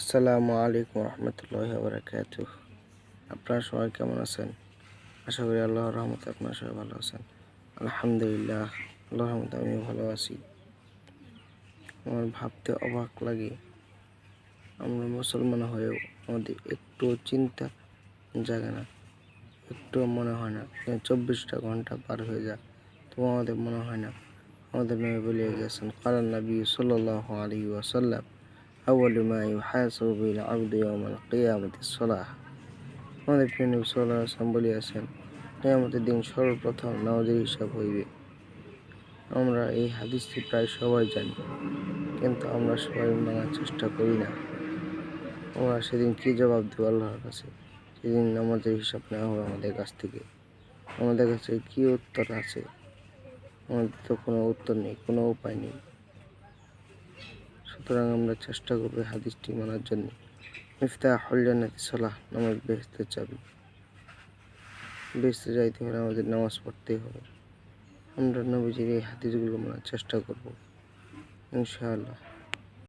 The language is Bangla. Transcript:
আসসালামু আলাইকুম রহমতুল্লাহ বারাকাত আপনারা সবাই কেমন আছেন? আশা করি আল্লাহ রহমতে আপনারা সবাই ভালো আছেন। আলহামদুলিল্লাহ আল্লাহ রহমতে আমিও ভালো আছি। আমার ভাবতে অবাক লাগে, আমরা মুসলমান হয়েও আমাদের একটু চিন্তা জাগে না একটু মনে হয় না। চব্বিশটা ঘণ্টা পার হয়ে যায় তবু আমাদের মনে হয় না। আমাদের নবী বলে গেছেন, কালান নবী সাল্লাহ আলী ওয়াসাল্লাম আউ্বাল মা ইউহাসু বিল আবদু ইয়াউমাল কিয়ামতি সালাহ আমাদের প্রিয় নবী সাল্লাল্লাহু আলাইহি বলিয়াছেন, কিয়ামতের দিন সর্বপ্রথম নামাজের হিসাব হইবে। আমরা এই হাদিসটি প্রায় সবাই জানি, কিন্তু আমরা সবাই মানার চেষ্টা করি না। আমরা সেদিন কী জবাব দেবো আল্লাহর কাছে? সেদিন আমাদের হিসাব নেওয়া হবে আমাদের কাছ থেকে। আমাদের কাছে কী উত্তর আছে? আমাদের তো কোনো উত্তর নেই, কোনো উপায় নেই। সুতরাং আমরা চেষ্টা করব হাদিসটি মানার জন্য। মিফতাহ হলজান্নাতি সালাহ নামাজ বেহেস্তে চাবি। বেহেস্তে যাইতে হলে আমাদের নামাজ পড়তেই হবে। আমরা নবীজির এই হাদিসগুলো মানার চেষ্টা করব। ইনশাআল্লাহ।